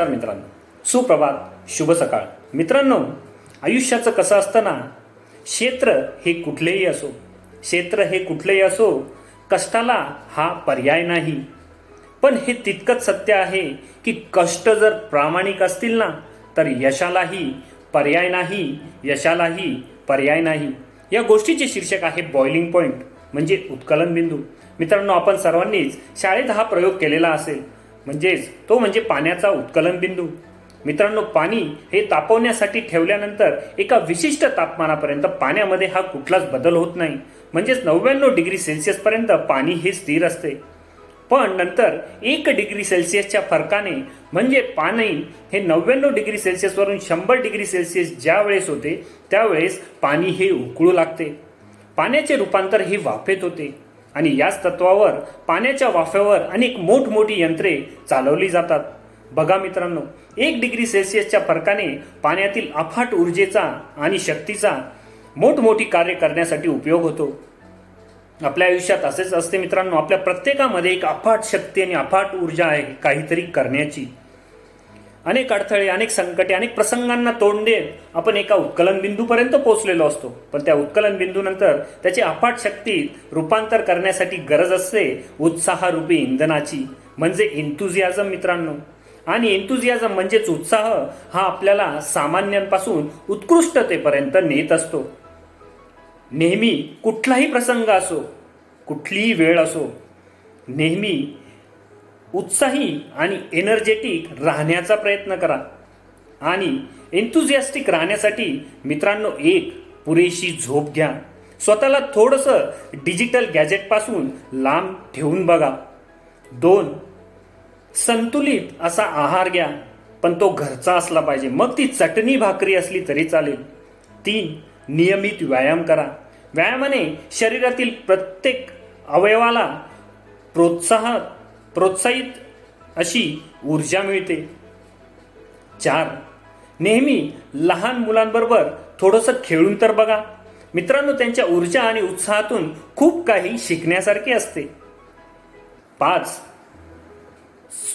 नमस्कार मित्रांनो. सुप्रभात. शुभ सकाळ. मित्रांनो आयुष्याचं कसं असतं ना क्षेत्र हे कुठलेही असो क्षेत्र हे कुठलेही असो कष्टाला हा पर्याय नाही. पण हे तितकंच सत्य आहे की कष्ट जर प्रामाणिक असतील ना तर यशालाही पर्याय नाही यशालाही पर्याय नाही. या गोष्टीचे शीर्षक आहे बॉइलिंग पॉईंट म्हणजे उत्कलन बिंदू. मित्रांनो आपण सर्वांनीच शाळेत हा प्रयोग केलेला असेल. म्हणजेच तो म्हणजे पाण्याचा उत्कलन बिंदू. मित्रांनो पाणी हे तापवण्यासाठी ठेवल्यानंतर एका विशिष्ट तापमानापर्यंत पाण्यामध्ये हा कुठलाच बदल होत नाही. म्हणजेच नव्याण्णव डिग्री सेल्सिअसपर्यंत पाणी हे स्थिर असते. पण नंतर एक डिग्री सेल्सिअसच्या फरकाने म्हणजे पाणी हे नव्याण्णव डिग्री सेल्सिअसवरून शंभर डिग्री सेल्सिअस ज्या वेळेस होते त्यावेळेस पाणी हे उकळू लागते. पाण्याचे रूपांतर हे वाफेत होते. आणि याच तत्वावर पाण्याच्या वाफ्यावर अनेक मोठमोठी यंत्रे चालवली जातात. बघा मित्रांनो एक डिग्री सेल्सिअसच्या फरकाने पाण्यातील अफाट ऊर्जेचा आणि शक्तीचा मोठमोठी कार्य करण्यासाठी उपयोग होतो. आपल्या आयुष्यात असेच असते मित्रांनो आपल्या प्रत्येकामध्ये एक अफाट शक्ती आणि अफाट ऊर्जा आहे काहीतरी करण्याची. अनेक अडथळे अनेक संकटे अनेक प्रसंगांना तोंड देत आपण एका उत्कलन बिंदूपर्यंत पोहोचलेलो असतो. पण त्या उत्कलन बिंदूनंतर त्याची अफाट शक्तीत रूपांतर करण्यासाठी गरज असते. उत्साहरूपी इंधनाची म्हणजे इंतुझियाझम मित्रांनो. आणि एन्थुझियाझम म्हणजेच उत्साह हा आपल्याला सामान्यांपासून उत्कृष्टतेपर्यंत नेत असतो. नेहमी कुठलाही प्रसंग असो कुठलीही वेळ असो नेहमी उत्साही आणि एनर्जेटिक राहण्याचा प्रयत्न करा. आणि एन्थुझियास्टिक राहण्यासाठी मित्रांनो एक पुरेशी झोप घ्या. स्वतःला थोडंसं डिजिटल गॅजेटपासून लांब ठेवून बघा. दोन संतुलित असा आहार घ्या पण तो घरचा असला पाहिजे. मग ती चटणी भाकरी असली तरी चालेल. तीन नियमित व्यायाम करा. व्यायामाने शरीरातील प्रत्येक अवयवाला प्रोत्साहन प्रोत्साहित अशी ऊर्जा मिळते. चार नेहमी लहान मुलांबरोबर थोडंसं खेळून तर बघा. मित्रांनो त्यांच्या ऊर्जा आणि उत्साहातून खूप काही शिकण्यासारखे असते. पाच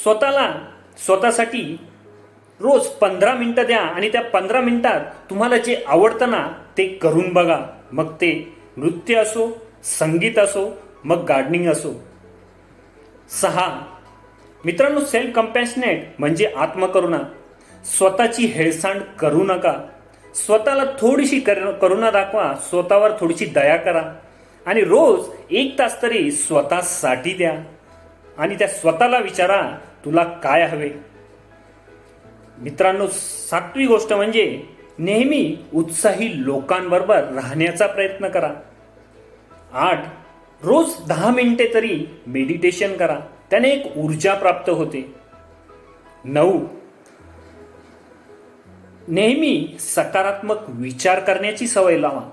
स्वतःला स्वतःसाठी रोज पंधरा मिनटं द्या आणि त्या पंधरा मिनटात तुम्हाला जे आवडतं ना ते करून बघा. मग ते नृत्य असो संगीत असो मग गार्डनिंग असो. सहा. मित्रांनो सेल्फ कम्पॅशनेट म्हणजे आत्मकरुणा. स्वतःची हेळसांड करू नका. स्वतःला थोडीशी कर करुणा दाखवा. स्वतःवर थोडीशी दया करा. आणि रोज एक तास तरी स्वतःसाठी द्या. आणि त्या स्वतःला विचारा तुला काय हवे? मित्रांनो सातवी गोष्ट म्हणजे नेहमी उत्साही लोकांबरोबर राहण्याचा प्रयत्न करा. आठ. रोज दहा मिनिटे तरी मेडिटेशन करा. त्याने एक ऊर्जा प्राप्त होते. नऊ. नेहमी सकारात्मक विचार करण्याची सवय लावा.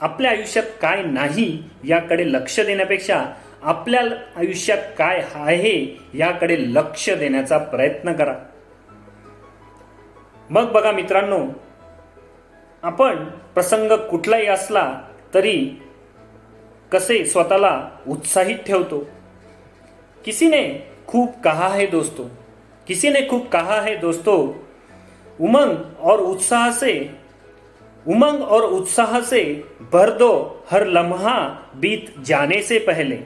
आपल्या आयुष्यात काय नाही याकडे लक्ष देण्यापेक्षा आपल्या आयुष्यात काय आहे याकडे लक्ष देण्याचा प्रयत्न करा. मग बघा मित्रांनो आपण प्रसंग कुठलाही असला तरी कसे स्वतःला उत्साहित ठेवतो? किसी ने खूब कहा है दोस्तों? किसी ने खूब कहा है दोस्तों? उमंग और उत्साह से, उमंग और उत्साह से भर दो हर लम्हा बीत जाने से पहले।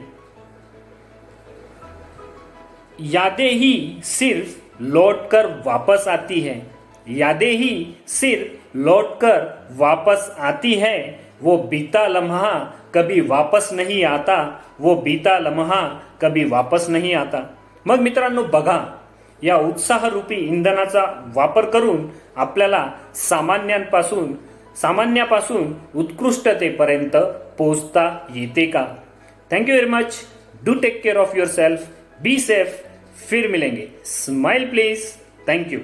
यादें ही सिर्फ़ लौटकर वापस आती है। यादें ही सिर्फ़ लौटकर वापस आती है। वो बीता लम्हा कभी वापस नहीं आता वो बीता लम्हा कभी वापस नहीं आता। मग मित्रांनो बघा या उत्साहरूपी इंधनाचा वापर करून आपल्याला सामान्यांपासून सामान्यापासून उत्कृष्टतेपर्यंत पोहोचता येते का? Thank you very much do take care of your self be safe फिर मिलेंगे स्माइल प्लीज थँक्यू